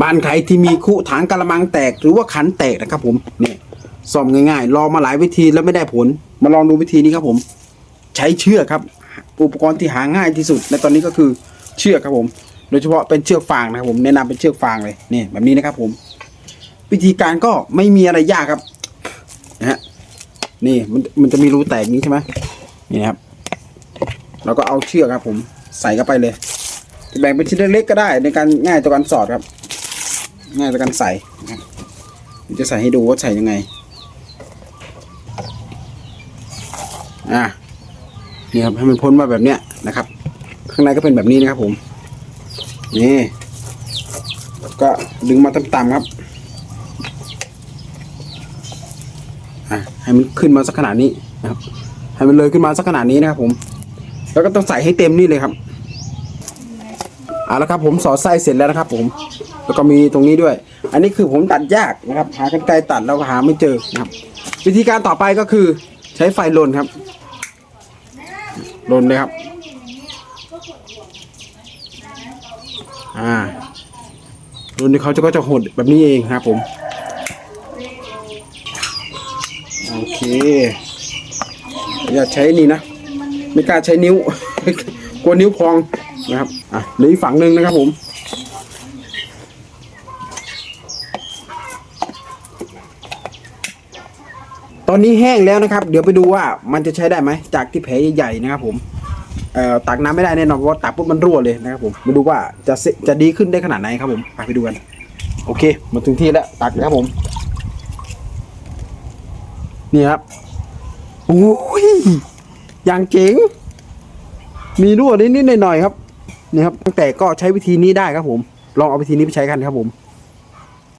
บ้านใครที่มีคุถังกระมังแตกหรือว่าขันแตกนะครับ ผมเนี่ยซ่อมง่ายๆลองมาหลายวิธีแล้วไม่ได้ผล มาลองดูวิธีนี้ครับผม ใช้เชือกครับ อุปกรณ์ที่หาง่ายที่สุดในตอนนี้ก็คือเชือกครับผม โดยเฉพาะเป็นเชือกฟางนะครับผมแนะนำเป็นเชือกฟางเลยนี่แบบนี้นะครับ ผม วิธีการก็ไม่มีอะไรยากครับนะฮะนี่มันมันจะมีรูแตกนี้ใช่ไหมนี่ครับเราก็เอาเชือกครับ ผมใส่เข้าไปเลยแบ่งเป็นชิ้นเล็กๆก็ได้ในการง่ายต่อการสอดครับ ง่ายต่อการใส่จะใส่ให้ดูว่าใส่ยังไง อะนี่ครับให้มันพ้นมาแบบเนี้ยนะครับ ข้างในก็เป็นแบบนี้นะครับผมนี่ก็ดึงมาต่ำๆครับอะให้มันขึ้นมาสักขนาดนี้นะครับ ให้มันเลยขึ้นมาสักขนาดนี้นะครับ ผม แล้วก็ต้องใส่ให้เต็มนี่เลยครับเอาละครับผมสอดไส้เสร็จแล้วนะครับ ผม แล้วก็มีตรงนี้ด้วย อันนี้คือผมตัดยากนะครับหากันไกลตัดแล้วก็หาไม่เจอนะครับ วิธีการต่อไปก็คือใช้ไฟลนครับลนเลยครับ อ่าลนนี่เขาจะก็จะหดแบบนี้เองครับผมโอเคอย่าใช้นี่นะไม่กล้าใช้นิ้วกลัวนิ้วพองนะครับอะหลือฝั่งหนึ่งนะครับผม ตอนนี้แห้งแล้วนะครับ เดี๋ยวไปดูว่ามันจะใช้ได้ไหมจากที่แผลใหญ่ๆนะครับผมเอ่อตักน้ำไม่ได้แน่นอนเพราะว่าตักปุ๊บมันรั่วเลยนะครับผมมาดูว่าจะเสจะดีขึ้นได้ขนาดไหนครับผมไปไปดูกันโอเคมาถึงที่แล้วตักนะครับผม นี่ครับโอ้ยอย่างเจ๋ง มีรั่วนิดๆหน่อยๆครับนี่ครับตั้งแต่ก็ใช้วิธีนี้ได้ครับผม ลองเอาวิธีนี้ไปใช้กันครับผม